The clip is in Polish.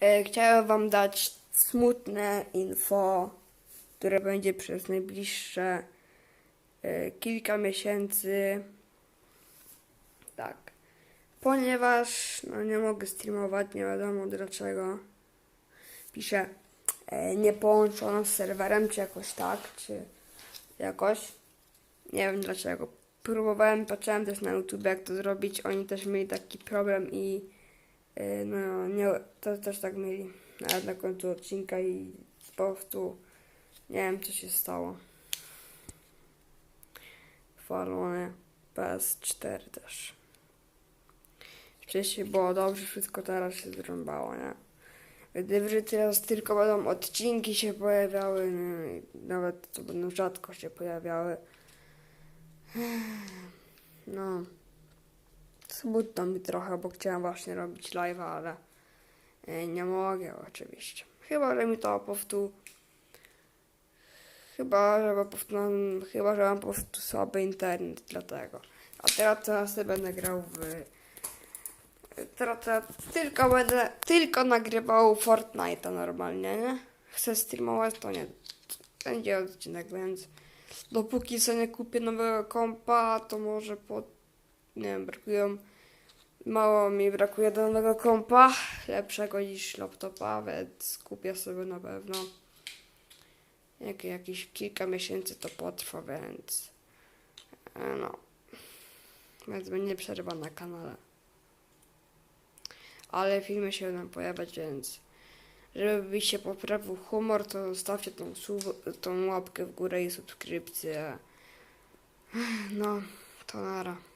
E, Chciałem wam dać smutne info, które będzie przez najbliższe e, kilka miesięcy. Tak. Ponieważ no, nie mogę streamować, nie wiadomo dlaczego. Piszę e, nie połączono z serwerem, czy jakoś tak, czy jakoś. Nie wiem dlaczego. Próbowałem, patrzyłem też na YouTube, jak to zrobić. Oni też mieli taki problem i no, nie, to też tak mieli. Nawet na końcu odcinka i po prostu nie wiem, co się stało. Falone PS4 też. Wcześniej było dobrze, wszystko teraz się zrąbało, nie? Gdyby teraz tylko będą odcinki się pojawiały, no, i nawet to będą rzadko się pojawiały. No, smutno mi trochę, bo chciałem właśnie robić live, ale e, nie mogę oczywiście. Chyba, że mi to po prostu... Chyba, że po prostu mam, chyba, że mam po prostu słaby internet, dlatego. A teraz sobie będę grał w... Teraz tylko będę, tylko nagrywał Fortnite'a normalnie, nie? Chcę streamować, to nie. Będzie odcinek, więc dopóki sobie nie kupię nowego kompa, to może po... Nie wiem, brakują... Mało mi brakuje do nowego kompa, lepszego niż laptopa, więc kupię sobie na pewno. Jak jakieś kilka miesięcy to potrwa, więc... e, No. Więc będzie przerwa na kanale. Ale filmy się będą pojawiać, więc... Żeby się poprawił humor, to zostawcie tą, tą łapkę w górę i subskrypcję. No, to nara.